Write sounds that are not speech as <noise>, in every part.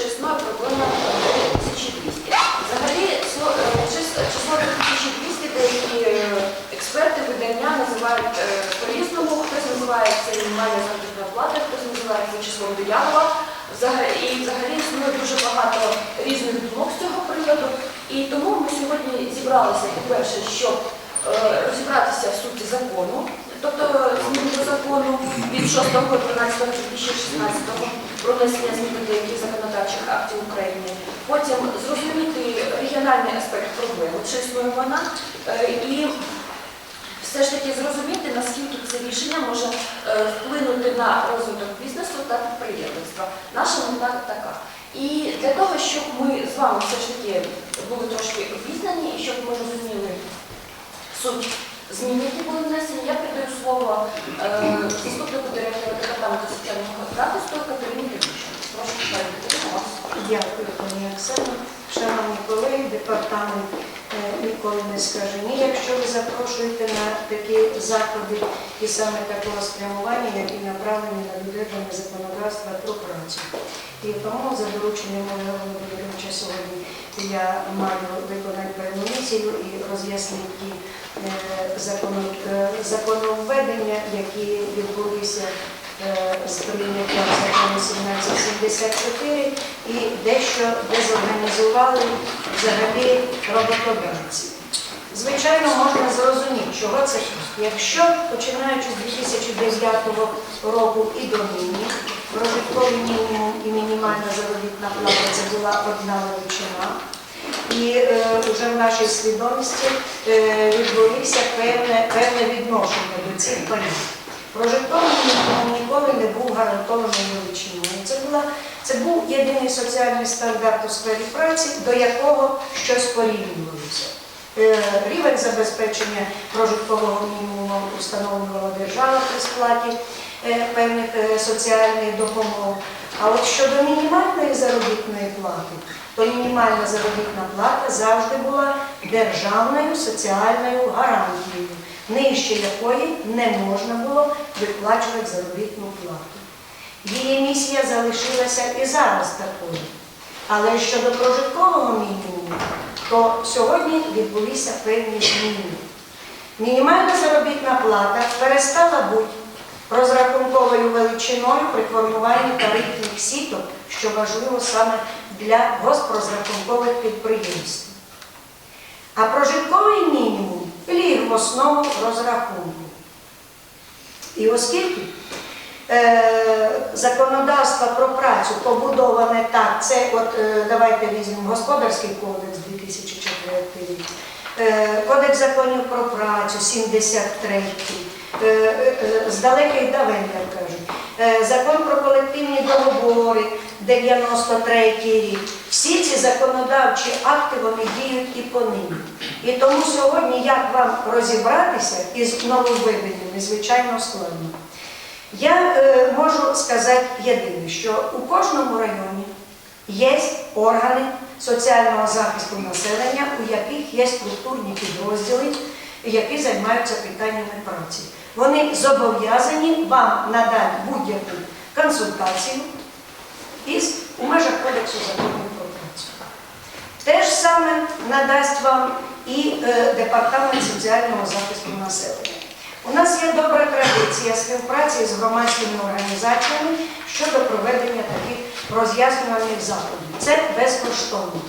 що існує проблема 3200. Взагалі, е, чис- число 3200 деякі е, експерти видання називають е, по-різному. Хтось називає це мінімальна заробітна плата, хтось називає це числом диявола. І взагалі існує дуже багато різних думок з цього приводу. І тому ми сьогодні зібралися, по-перше, щоб розібратися в суті закону, тобто зміни до закону від 6.12.2016 про внесення змін до деяких законодавчих актів України. Потім зрозуміти регіональний аспект проблеми, чи існує вона, е, і все ж таки зрозуміти, наскільки це рішення може е, вплинути на розвиток бізнесу та підприємництва. Наша мета така. І для того, щоб ми з вами все ж таки були трошки обізнані і щоб ми розуміли суть змін, які були внесені, я передаю слово е, заступнику директора департаменту соціального захисту Катерині Дебіщенко. Прошу, пані Катерина. Дякую, пані Оксано. Шановні колеги, департамент е, ніколи не скаже ні, якщо ви запрошуєте на такі заходи і саме такого спрямування, які направлені на додержання законодавства про працю. І тому за дорученням Володимировича сьогодні я маю виконати певну і роз'яснити ті е, е, законовведення, які відбулися е, з прийняттям закону 1774 і дещо дезорганізували взагалі роботодавці. Звичайно, можна зрозуміти, чого це. Якщо починаючи з 2009 року і до нині, прожитковий мінімум і мінімальна заробітна плата це була одна величина. І е, вже в нашій свідомості е, відбулися певне, певне відношення до цих понять. Прожитковий мінімум ніколи не був гарантованою величиною. Це, була, це був єдиний соціальний стандарт у сфері праці, до якого щось порівнювалося. Е, Рівень забезпечення прожиткового мінімуму встановлювала держава при сплаті певних е, соціальних допомог. А от щодо мінімальної заробітної плати, то мінімальна заробітна плата завжди була державною соціальною гарантією, нижче якої не можна було виплачувати заробітну плату. Її місія залишилася і зараз такою. Але щодо прожиткового мінімуму, то сьогодні відбулися певні зміни. Мінімальна заробітна плата перестала бути розрахунковою величиною при формуванні тарифних сіток, що важливо саме для госпрозрахункових підприємств. А прожитковий мінімум ліг в основу розрахунку. І оскільки е, законодавство про працю побудоване так, це от е, давайте візьмемо Господарський кодекс 2004 рік, е, Кодекс законів про працю 73, е, е, е, з далеких давен, як кажуть, е, закон про колективні договори 93 рік. Всі ці законодавчі акти вони діють і по нині. І тому сьогодні як вам розібратися із нововведеннями, звичайно, складно. Я е, можу сказати єдине, що у кожному районі є органи соціального захисту населення, у яких є структурні підрозділи, які займаються питаннями праці. Вони зобов'язані вам надати будь-яку консультацію із у межах кодексу законів про працю. Те ж саме надасть вам і е, департамент соціального захисту населення. У нас є добра традиція співпраці з громадськими організаціями щодо проведення таких роз'яснювальних заходів. Це безкоштовно.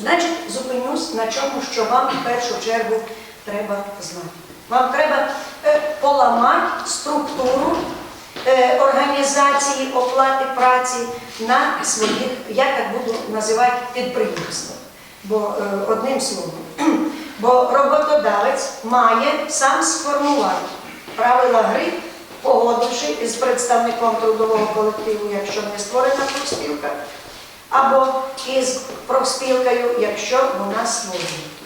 Значить, зупинюсь на чому, що вам в першу чергу треба знати. Вам треба е, поламати структуру е, організації оплати праці на своїх, я так буду називати підприємства. Бо е, одним словом, <clears throat> бо роботодавець має сам сформувати правила гри, погодивши із представником трудового колективу, якщо не створена профспілка, або із профспілкою, якщо вона створена.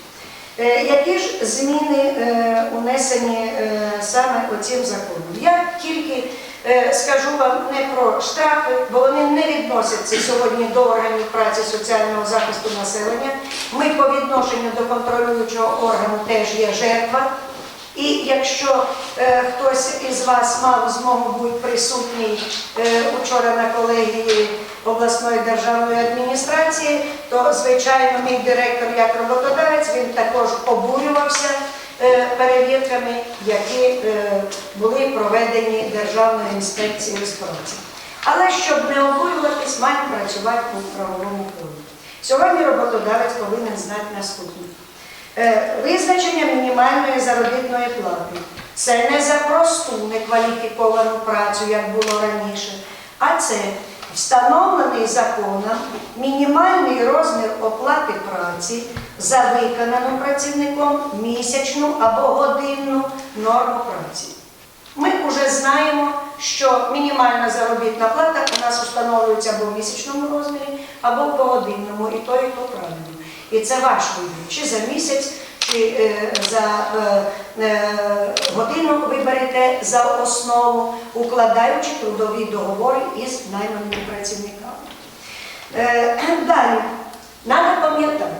Е, Які ж зміни е, унесені е, саме оцим законом? Я тільки скажу вам не про штрафи, бо вони не відносяться сьогодні до органів праці соціального захисту населення. Ми по відношенню до контролюючого органу теж є жертва. І якщо е, хтось із вас мав змогу бути присутній е, учора на колегії обласної державної адміністрації, то звичайно мій директор як роботодавець він також обурювався е, перевірками, які е, були проведені Державною інспекцією з праці. Але щоб не обурюватись, маємо працювати у правовому полі. Сьогодні роботодавець повинен знати наступне. Е, Визначення мінімальної заробітної плати це не за просту некваліфіковану працю, як було раніше, а це встановлений законом мінімальний розмір оплати праці за виконану працівником місячну або годинну норму праці. Ми вже знаємо, що мінімальна заробітна плата у нас встановлюється або в місячному розмірі, або в погодинному, і то, і то правильно. І це ваш вибір, чи за місяць, чи е, за е, е, годину ви берете за основу, укладаючи трудові договори із найманими працівниками. <clears throat> Далі, треба пам'ятати,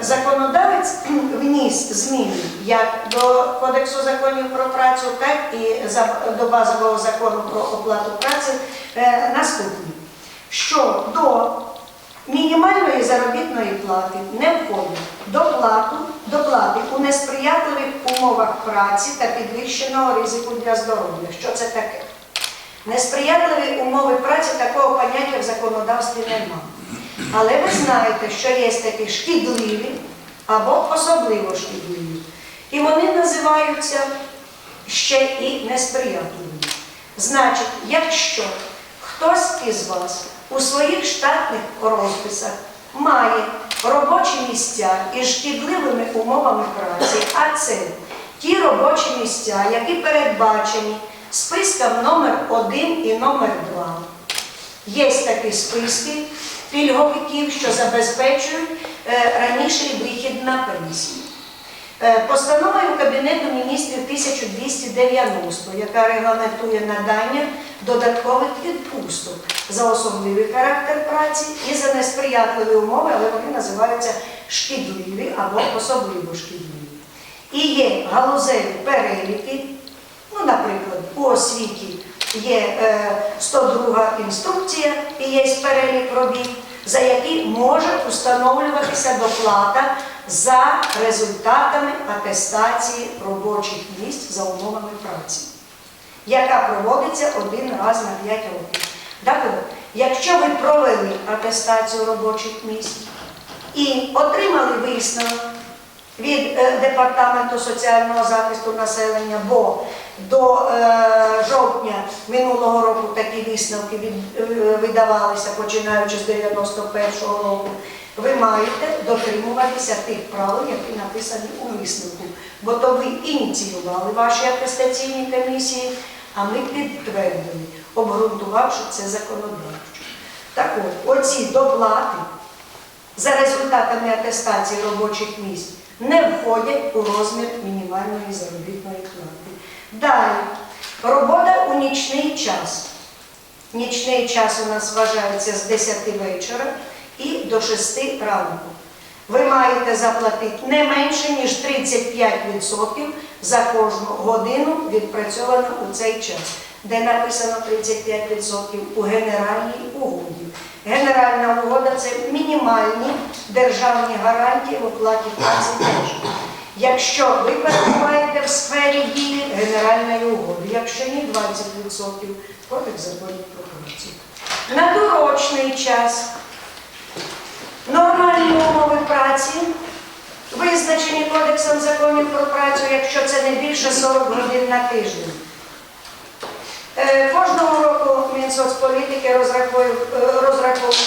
законодавець <clears throat> вніс зміни як до Кодексу законів про працю, так і до базового закону про оплату праці наступні, що до мінімальної заробітної плати не входить доплату, доплати у несприятливих умовах праці та підвищеного ризику для здоров'я. Що це таке? Несприятливі умови праці такого поняття в законодавстві немає. Але ви знаєте, що є такі шкідливі або особливо шкідливі. І вони називаються ще і несприятливими. Значить, якщо хтось із вас у своїх штатних розписах має робочі місця із шкідливими умовами праці, а це ті робочі місця, які передбачені списком номер 1 і номер 2. Є такі списки пільговиків, що забезпечують е, раніший вихід на пенсію. Е, Постановою Кабінету міністрів 1290, яка регламентує надання додаткових відпусток за особливий характер праці і за несприятливі умови, але вони називаються шкідливі або особливо шкідливі. І є галузеві переліки, ну, наприклад, у освіті є е, 102 інструкція і є перелік робіт, за які може установлюватися доплата за результатами атестації робочих місць за умовами праці, яка проводиться один раз на 5 років. Так якщо ви провели атестацію робочих місць і отримали висновок, від е, Департаменту соціального захисту населення, бо до е, жовтня минулого року такі висновки від, е, видавалися, починаючи з 91-го року, ви маєте дотримуватися тих правил, які написані у висновку. Бо то ви ініціювали ваші атестаційні комісії, а ми підтвердили, обґрунтувавши це законодавчо. Так от, оці доплати за результатами атестації робочих місць не входять у розмір мінімальної заробітної плати. Далі, робота у нічний час. Нічний час у нас вважається з 10 вечора і до 6 ранку. Ви маєте заплатити не менше, ніж 35% за кожну годину відпрацьовану у цей час, де написано 35% у генеральній угоді. Генеральна угода це мінімальні державні гарантії в оплаті праці. Якщо ви перебуваєте в сфері дії генеральної угоди, якщо ні 20% кодекс законів про працю. На дорочний час нормальні умови праці, визначені кодексом законів про працю, якщо це не більше 40 годин на тиждень. Е, Кожного року Мінсоцполітики розраховує,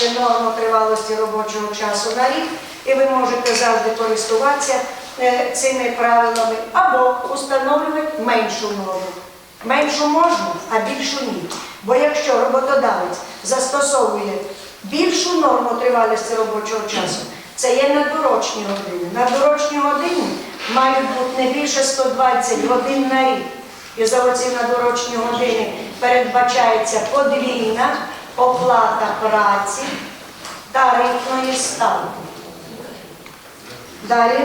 е, норму тривалості робочого часу на рік, і ви можете завжди користуватися цими правилами або установлювати меншу норму. Меншу можна, а більшу ні. Бо якщо роботодавець застосовує більшу норму тривалості робочого часу, це є надурочні години. Надурочні години мають бути не більше 120 годин на рік. І за оці надурочні години передбачається подвійна оплата праці тарифної ставки. Далі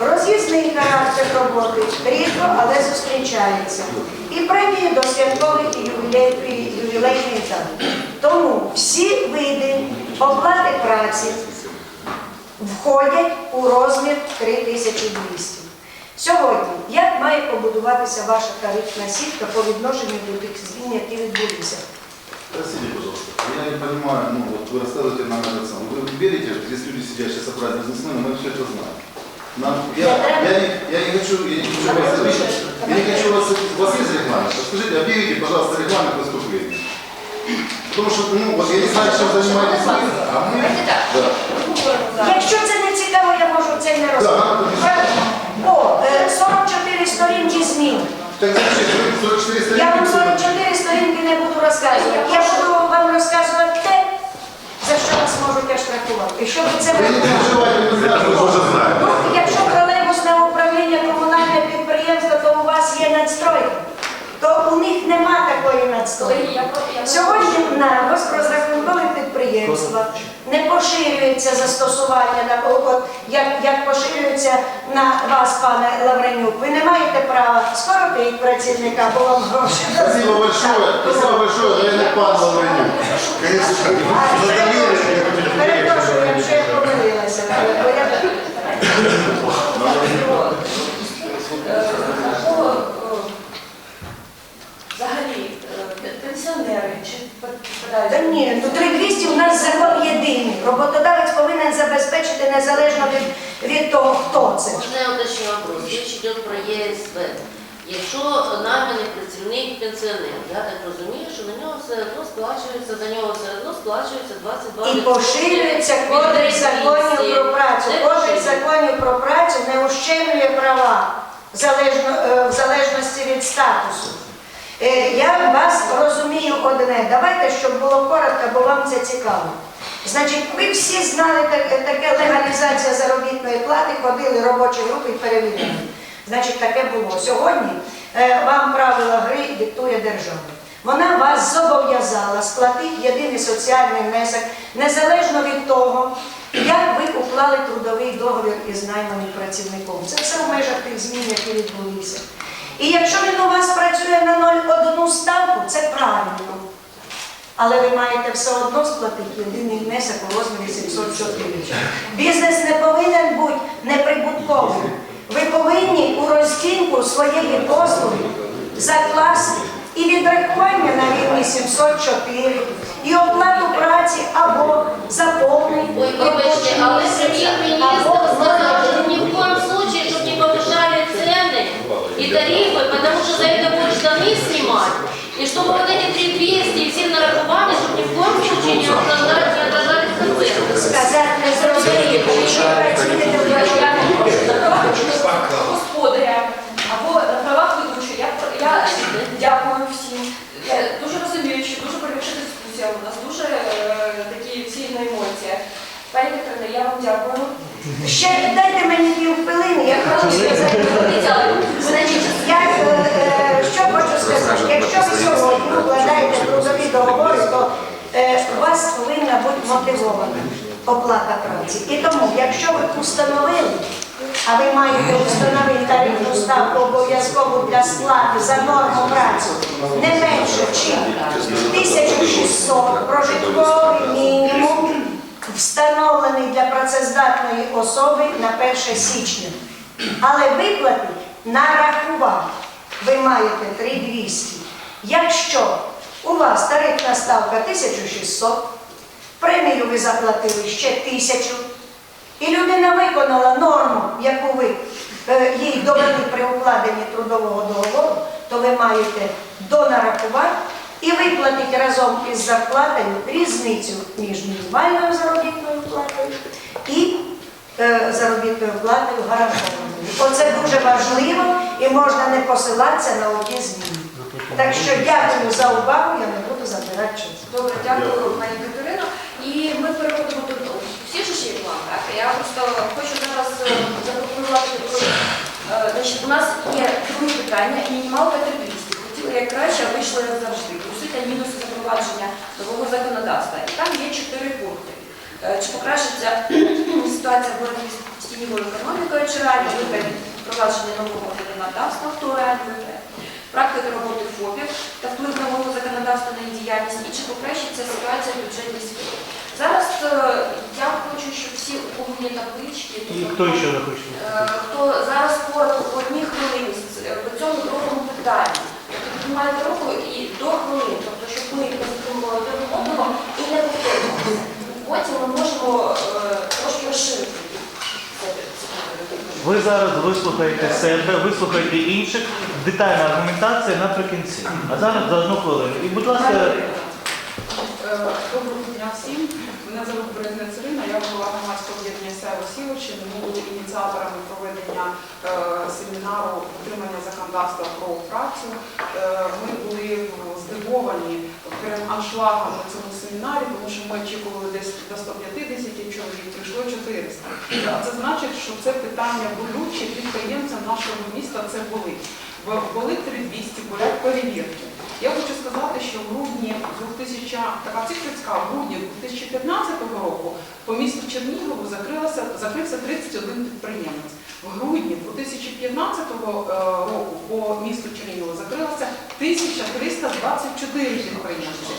роз'їзний характер роботи рідко, але зустрічається. І премії до святкових і ювілейних дат. Тому всі види оплати праці входять у розмір 3200. Сьогодні, як має побудуватися ваша тарифна сітка по відношенню до тих змін, які відбулися? Простите, пожалуйста, я не понимаю, ну вот вы рассказываете нам этот сам. Вы верите, что здесь люди сидят сейчас собрать бизнесмены, мы все это знаем. Нам, я, я, не, я не хочу, я не хочу вас обидеть. Я не хочу вас, у вас есть реклама? Скажите, объявите, пожалуйста, рекламное выступление. Потому что, ну, вот я не знаю, чем занимаетесь вы, а мы... Давайте так. Да. Говоримо зараз. Якщо це не цікаво, я можу це й не розповідати. О, е, 44 сторінки змін. Так запишите, вы 44 страницы. Я вам 44 сторінки не буду розказувати. Я буду вам розказувати те, за що вас можуть оштрафувати. І щоб ви це не. Ну, якщо управління комунальне підприємство, то у вас є надстройка, то у них нема такої я Сьогодні на розрахункові підприємства не поширюється застосування на от, як, як поширюється на вас, пане Лавренюк. Ви не маєте права скоротити працівника, бо вам гроші. Спасибо большое, спасибо большое, военный пан Лавренюк. Перепрошую, якщо я помилилася. бо я- Е, такого, е, Взагалі, е, пенсіонери чи підпадають? Та ні, ну 3200 у нас закон єдиний. Роботодавець повинен забезпечити незалежно від, від того, хто це. Можна я уточню вопрос? Річ йде про ЄСВ. Якщо найманий працівник пенсіонер, я так розумію, що на нього все одно сплачується, за нього все одно сплачується 22 І поширюється кодекс законів про працю. Кодекс законів про працю не ущемлює права залежно, е, в залежності від статусу. Е, Я вас розумію одне. Давайте, щоб було коротко, бо вам це цікаво. Значить, ви всі знали таке, таке легалізація заробітної плати, ходили робочі групи і перевіряли. Значить, таке було. Сьогодні е, вам правила гри диктує держава. Вона вас зобов'язала сплатити єдиний соціальний внесок, незалежно від того, як ви уклали трудовий договір із найманим працівником. Це все в межах тих змін, які відбулися. І якщо він у вас працює на 0,1 ставку, це правильно. Але ви маєте все одно сплатити єдиний внесок у розмірі 704. Бізнес не повинен бути неприбутковим. Ви повинні у розцінку своєї послуги закласти і відрахування на рівні 704, і оплату праці або заповнення. Але прем'єр-міністр сказав, що ні в коем случае, щоб не повышали цены и тарифы, потому что за это будут штаны снимать. И чтобы вот эти 3200 и все нараховали, чтобы ни в коем случае не отражались, не отражались концерты. Сказати не зрозуміло, що ви працюєте в державній на правах господаря або на правах ведучого. Я, я дякую всім. Я дуже розумію, що дуже полегша дискусія у нас, дуже е, такі сильні емоції. Пані Катерина, я вам дякую. Ще дайте мені півхвилини, я хочу сказати. Значить, я е, е, що якщо ви сьогодні укладаєте трудові договори, то е, у вас повинна бути мотивована оплата праці. І тому, якщо ви установили, а ви маєте установити тарифну ставку обов'язкову для сплати за норму праці не менше, чим 1600 прожитковий мінімум встановлений для працездатної особи на 1 січня. Але виплати нарахувати ви маєте 3200. Якщо у вас тарифна ставка 1600, премію ви заплатили ще 1000, і людина виконала норму, яку ви е, їй довели при укладенні трудового договору, то ви маєте донарахувати і виплатити разом із зарплатою різницю між мінімальною заробітною платою і е, заробітною платою гарантованою. Оце дуже важливо і можна не посилатися на оті зміни. Так що дякую за увагу, я не буду забирати час. Добре, дякую, пані Катерино. І ми переходимо до. Всі ж є план, так? Я просто хочу зараз е, запропонувати е, у нас є друге питання, мінімалка 3200. Хотіли як краще, а вийшло як завжди. Плюси та мінуси запровадження нового законодавства. І там є чотири пункти. Е, Чи покращиться <clears throat> ситуація в боротьбі з тіньовою економікою, чи реально виграє впровадження нового законодавства, хто реально виграє? Практика роботи ФОПів та вплив нового законодавства на її діяльність і чи покращиться ситуація в бюджетній сфері. Зараз е, щоб всі, у кого таблички, тобто, кто еще захочет? е, хто зараз коротко в одній хвилині по цьому другому питанні. Тобто піднімаєте руку і до хвилини, тобто щоб ми не затримували один одного і не повторювалися. Потім ми можемо е, трошки розширити Ви зараз вислухаєте себе, вислухаєте інших, детальна аргументація наприкінці. А зараз за одну хвилину. І, будь ласка, Доброго дня всім. Мене звуть Березня Царина, я голова громадського об'єднання «Сяйво Сілочі». Ми були ініціаторами проведення е, семінару утримання законодавства про працю. Е, Ми були е, здивовані перед аншлагом на цьому семінарі, тому що ми очікували десь до 150 чоловік, прийшло 400. А Це значить, що це питання болюче підприємцям нашого міста це були. Були 3200, були перевірки. Я хочу сказати, що в грудні 2000, така цифрицька, в грудні 2015 року по місту Чернігову закрився 31 підприємець. В грудні 2015 е, року по місту Чернігову закрилося 1324 підприємці.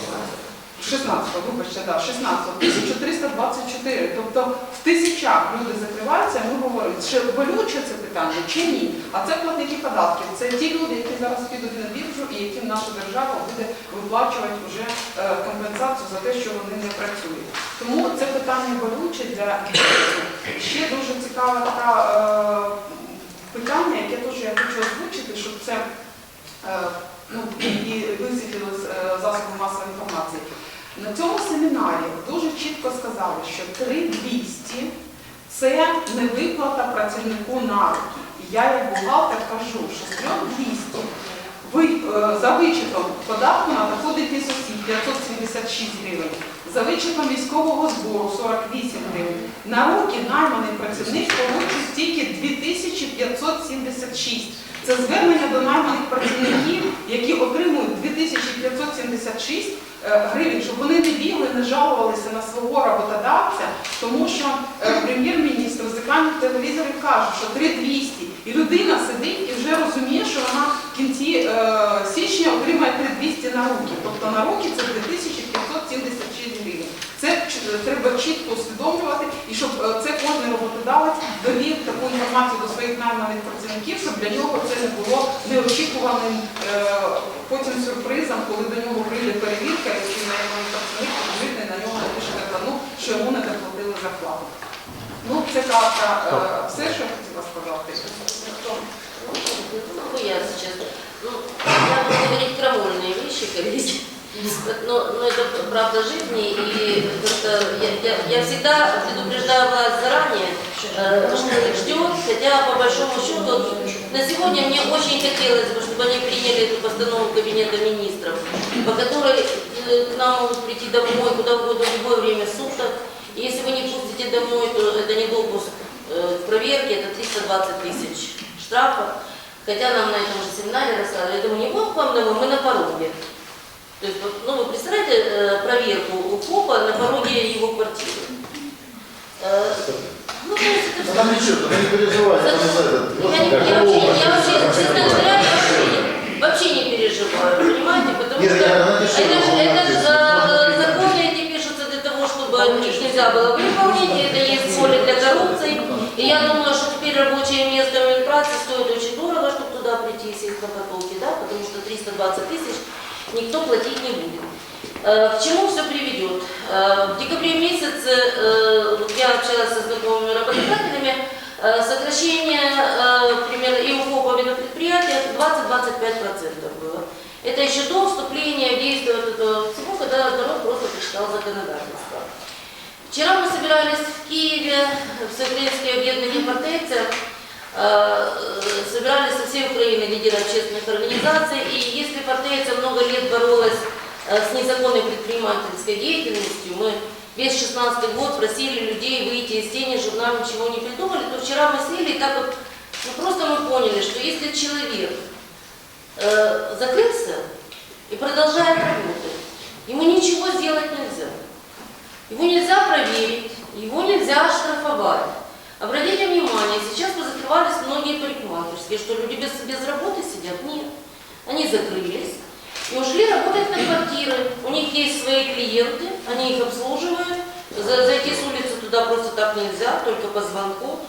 16, вибачте, да, 16, 1324. Тобто в тисячах люди закриваються, ми чи болюче це питання, чи ні. А це платники податків. Це ті люди, які зараз підуть на біржу і яким наша держава буде виплачувати вже е, компенсацію за те, що вони не працюють. Тому це питання болюче для бізнесу. Ще дуже цікаве така, е, питання, яке теж я хочу озвучити, щоб це е, ну, і висвітлили з е, засобів масової інформації. На цьому семінарі дуже чітко сказали, що 3200 це не виплата працівнику на руки. І я як бухгалтер кажу, що з 3200 ви, е, за вичетом податку на доходи фізосіб 576 гривень, за вичетом військового збору 48 гривень. На руки найманий працівник получить тільки 2576. Це звернення до найманих працівників, які отримують 2576 е, гривень, щоб вони не бігли, не жалувалися на свого роботодавця, тому що е, прем'єр-міністр з телевізорів каже, що 3200, і людина сидить і вже розуміє, що вона в кінці е, січня отримає 3200 на руки. Тобто на руки це 2576 гривень. Це треба чітко усвідомлювати, і щоб е, це кожен роботодавець довів таку інформацію до своїх найманих працівників, щоб для нього це не було неочікуваним е, потім сюрпризом, коли до нього прийде перевірка, який найманий працівник підвідне на нього напише ну, що йому не доплатили зарплату. Ну, це кратко е, все, що я хотіла сказати. Ну, я сейчас, ну, я буду говорить крамольные вещи, коллеги. Но, но это правда жизни, и просто я, я, я всегда предупреждаю вас заранее, э, что их ждет, хотя по большому счету вот на сегодня мне очень хотелось бы, чтобы они приняли эту постанову Кабинета министров, по которой э, к нам могут прийти домой куда угодно в любое время суток. И если вы не пустите домой, то это не допуск э, к проверке, это 320 тысяч штрафов. Хотя нам на этом же семинаре рассказывали, я думаю, не к вам домой, мы на пороге. То есть, ну, вы представляете э, проверку у ФОПа на пороге его квартиры? Э, ну, то есть это Там ничего, там не переживай, там не- я вообще, я вообще, честно говоря, я вообще, не- переживаю, Нет, она это, же- она это же э, законы эти пишутся для того, чтобы их нельзя было выполнить, и это есть поле для коррупции. И я думаю, что теперь рабочее место в Минпраце стоит очень дорого, чтобы туда прийти и сесть на потоке, да, потому что 320 тысяч никто платить не будет. Э, К чему все приведет? Э, В декабре месяце э, вот я общалась со знакомыми работодателями, э, сокращение, э, примерно, и УФОПа на предприятиях 20-25% было. Это еще до вступления в действие вот этого всего, когда народ просто почитал законодательство. Вчера мы собирались в Киеве, в Всеукраинское объединение партийцев, э, собирались со всей Украины лидеры общественных организаций, и если партийцы много лет боролась э, с незаконной предпринимательской деятельностью, мы весь 16 год просили людей выйти из тени, чтобы нам ничего не придумали, то вчера мы сели и так вот, ну просто мы поняли, что если человек э, закрылся и продолжает работать, ему ничего сделать нельзя. Его нельзя проверить, его нельзя оштрафовать. Обратите внимание, сейчас позакрывались многие парикмахерские, что люди без, без работы сидят? Нет. Они закрылись и ушли работать на квартиры. У них есть свои клиенты, они их обслуживают. За- Зайти с улицы туда просто так нельзя, только по звонку.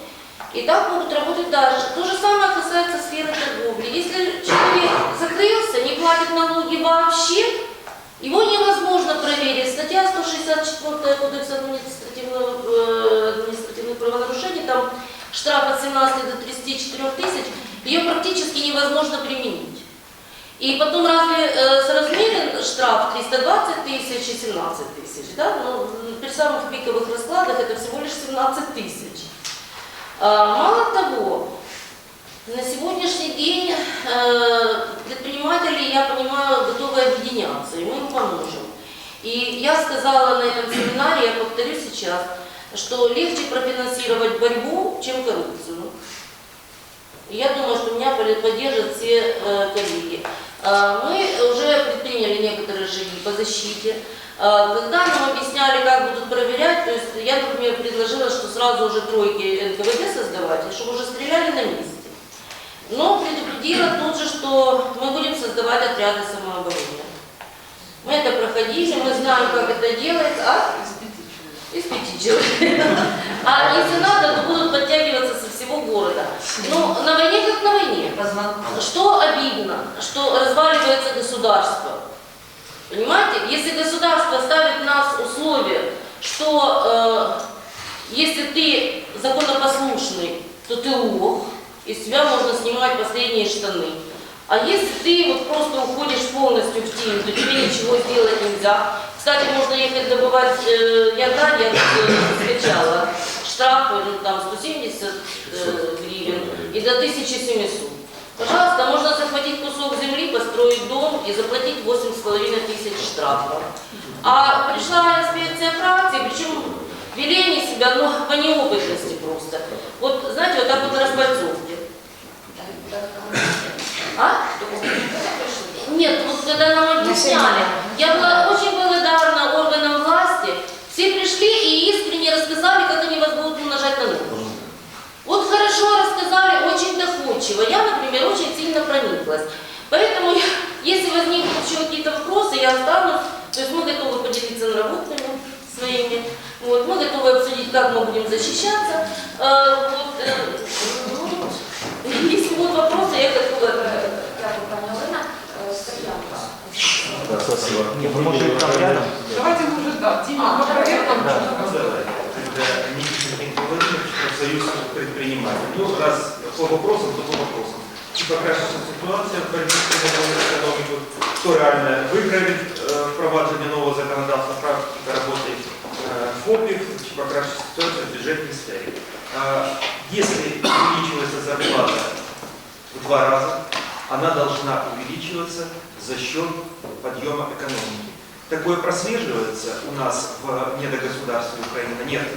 И так будут работать дальше. То же самое касается сферы торговли. Если человек закрылся, не платит налоги вообще, его невозможно проверить. Статья 164 Кодекса административного, э, административных правонарушений, там штраф от 17 до 34 тысяч, ее практически невозможно применить. И потом разве э, соразмерен штраф 320 тысяч и 17 тысяч, да? Ну, при самых пиковых раскладах это всего лишь 17 тысяч. А, Мало того, на сегодняшний день э, предприниматели, я понимаю, готовы объединяться, и мы им поможем. И я сказала на этом семинаре, я повторю сейчас, что легче профинансировать борьбу, чем коррупцию. И я думаю, что меня поддержат все э, коллеги. Э, Мы уже предприняли некоторые шаги по защите. Э, Когда нам объясняли, как будут проверять, то есть я, например, предложила, что сразу уже тройки НКВД создавать, и чтобы уже стреляли на месте. Но предупредила тут же, что мы будем создавать отряды самообороны. Мы это проходили, мы знаем, как это делается. А? Из пяти человек. А если надо, то будут подтягиваться со всего города. Но на войне как на войне. Что обидно, что разваливается государство. Понимаете, если государство ставит нас условия, что э, если ты законопослушный, то ты лох, и с тебя можно снимать последние штаны. А если ты вот просто уходишь полностью в тень, то тебе ничего сделать нельзя. Кстати, можно ехать добывать э, янтарь, я э, скачала. Штрафы, ну там 170 э, гривен и до 1700. Пожалуйста, можно захватить кусок земли, построить дом и заплатить 8,5 тысяч штрафов. А пришла инспекция фракции, причем вели они себя, ну, по неопытности просто. Вот, знаете, вот так вот на распальцовке. А? Нет, вот когда нам объясняли, я была очень благодарна органам власти, все пришли и искренне рассказали, как они вас будут умножать на ноль. Вот хорошо рассказали, очень доходчиво. Я, например, очень сильно прониклась. Поэтому, я- если возникнут еще какие-то вопросы, я останусь. То есть мы готовы поделиться наработками своими. Вот, мы готовы обсудить, как мы будем защищаться. Э, вот, э, ну, <laughs> если будут вопросы, я готова. Не, вы можете там рядом? Давайте, может, да, Дима, по проектам. Да. Когда Никита Николай Владимирович, профсоюз предпринимателей. Ну, раз по вопросам, то по вопросам. И покращится ситуация в борьбе с криминальной экономикой, кто реально выиграет э, впроваджение нового законодательства, практика работы э, ФОПів, чи покращится ситуация в бюджетной сфере. А, Если увеличивается зарплата в два раза, она должна увеличиваться за счет подъема экономики. Такое прослеживается у нас в недогосударстве Украины? Нет,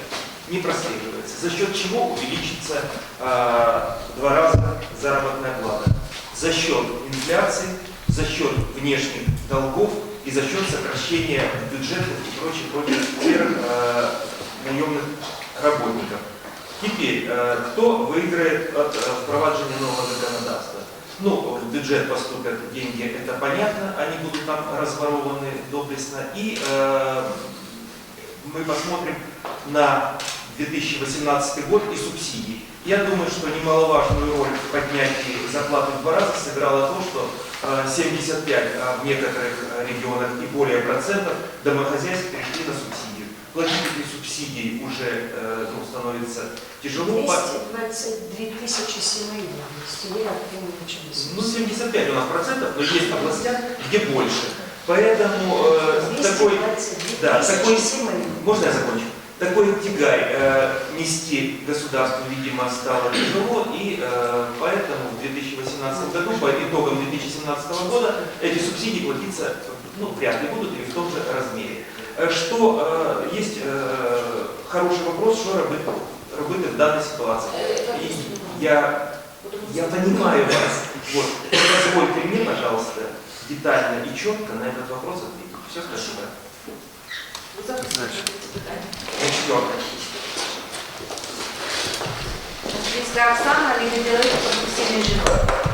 не прослеживается. За счет чего увеличится э, два раза заработная плата? За счет инфляции, за счет внешних долгов и за счет сокращения бюджетов и прочих прочих э, наемных работников. Теперь, э, кто выиграет от э, впроваджения нового законодательства? Ну, в бюджет поступят деньги, это понятно, они будут там разворованы доблестно. И э, мы посмотрим на 2018 год и субсидии. Я думаю, что немаловажную роль в поднятии зарплаты в два раза сыграло то, что э, 75, а в некоторых э, регионах и более процентов домохозяйств перешли на субсидию Платить эти субсидии уже э, ну, становится тяжело. По- 222 тисячі сімей в області. Є активно почалися. Ну, 75 у нас процентов, но есть областя, где больше. Поэтому э, такой, 222 да, тисячі такой- сімей. можно я закончу? Такой тягай э, нести государству, видимо, стало тяжело, и э, поэтому в 2018 году, по итогам 2017 года, эти субсидии платиться ну, вряд ли будут и в том же размере. Э, Что э, э, есть э, хороший вопрос, что робити, робити в данной ситуации. И я я понимаю вас. Вот. Позвольте мне, пожалуйста, детально и четко на этот вопрос ответить. Все спасибо. Питання. Четвертое. Липецкая Оксана, профессийной жизни. Э,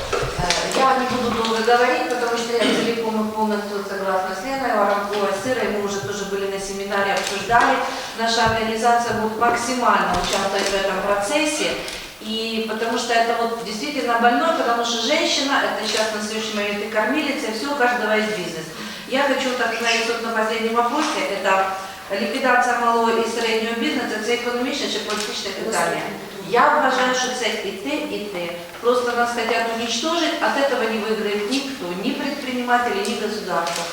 Я не буду долго говорить, потому что я целиком и полностью согласна с Леной. Воронкова Сырой, мы уже тоже были на семинаре, обсуждали. наша организация будет максимально участвовать в этом процессе. И потому что это вот действительно больной, потому что женщина, это сейчас на следующий момент и кормилица, и все, у каждого есть бизнес. Я хочу так говорить вот на последнем вопросе, это ліквідація малого і середнього бізнесу, це економічне чи політичне питання. Я вважаю, що це і те, і те. Просто нас хотят уничтожить, от этого не выиграет никто, ни предприниматели, ни государство.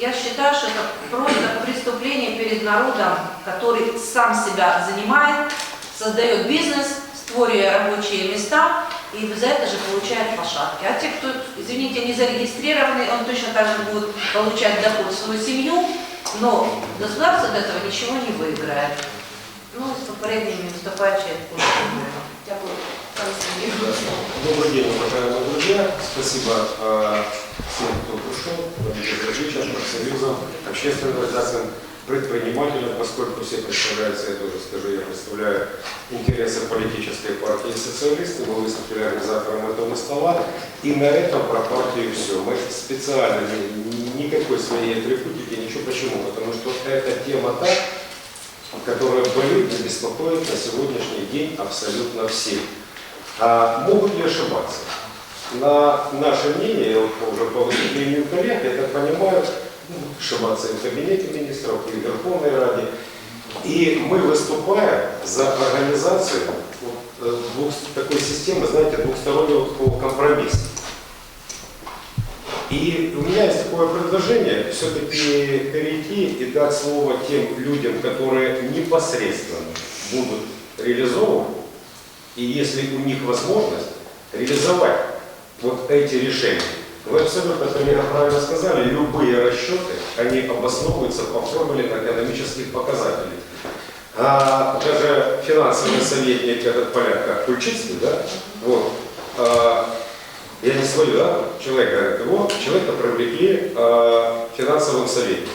Я считаю, что это просто преступление перед народом, который сам себя занимает, создает бизнес, створює рабочие места и за это же получает лошадки. А те, кто, извините, не зарегистрированы, он точно так же будет получать доход в свою семью, но государство от этого ничего не выиграет. Ну. Добрый день, уважаемые друзья. Спасибо э, всем, кто пришел, различным профсоюзам, общественным организациям, предпринимателям, поскольку все представляются, я тоже скажу, я представляю интересы политической партии социалисты, мы выступили организатором этого стола, и на этом про партию все. Мы специально ни- ни- никакой своей атрибутики, ничего почему, потому что эта тема та, которая болит и беспокоит на сегодняшний день абсолютно всех. А могут ли ошибаться? На наше мнение, я уже по выступлению коллег, я так понимаю, ошибаться и в кабинете министров, и в Верховной Раде. И мы выступаем за организацию вот, э, двух, такой системы, знаете, двухстороннего компромисса. И у меня есть такое предложение все-таки перейти и дать слово тем людям, которые непосредственно будут реализовывать, и если у них возможность, реализовать вот эти решения. Вы абсолютно, коллега, правильно сказали, любые расчеты, они обосновываются по формуле экономических показателей. А, даже финансовый советник, этот поляк, как Кульчицкий, да, вот, а, я не свою, да, человека, его, человека привлекли а, финансовым советником.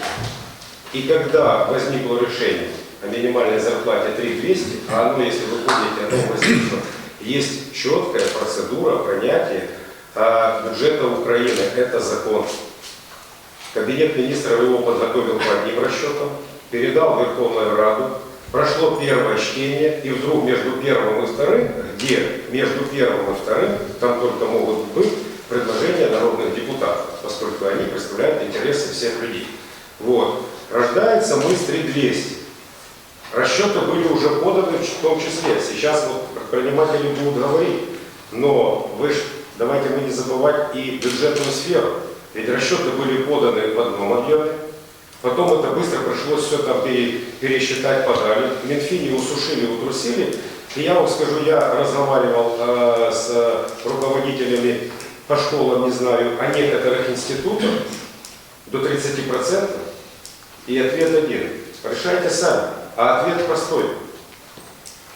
И когда возникло решение о минимальной зарплате 3200, а оно, если вы помните, оно возникло, есть четкая процедура принятия а, бюджета Украины. Это закон. Кабинет министров его подготовил по одним расчетам, передал Верховную Раду, прошло первое чтение, и вдруг между первым и вторым, где между первым и вторым, там только могут быть предложения народных депутатов, поскольку они представляют интересы всех людей. Вот. Рождается мысль 3200. Расчеты были уже поданы в том числе. Сейчас вот предприниматели будут говорить, но вы ж, давайте мы не забывать и бюджетную сферу. Ведь расчеты были поданы в одном объеме, потом это быстро пришлось все там пере- пересчитать, подали. В Минфине усушили, утрусили. И я вам скажу, я разговаривал э, с руководителями по школам, не знаю, о некоторых институтах до 30%, и ответ один. Решайте сами. А ответ простой.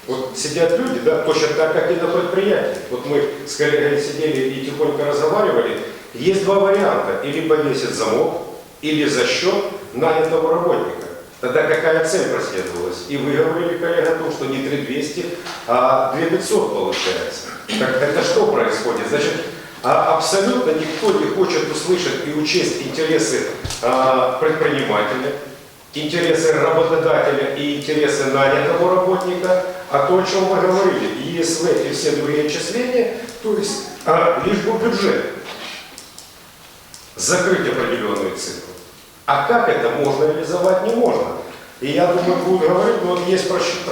Вот сидят люди, да, точно так, как и на предприятии. Вот мы с коллегой сидели и тихонько разговаривали. Есть два варианта. И либо весит замок, или за счет нанятого работника. Тогда какая цель преследовалась? И вы говорили, коллега, о том, что не 3200, а 2500 получается. Так это что происходит? Значит, а абсолютно никто не хочет услышать и учесть интересы а, предпринимателя, интересы работодателя и интересы нанятого работника, а то, о чем вы говорили, ЕСВ и все другие отчисления, то есть а, лишь бы бюджет закрыть определенную цифру. А как это можно реализовать, не можно. И я думаю, будут говорить, но вот есть простое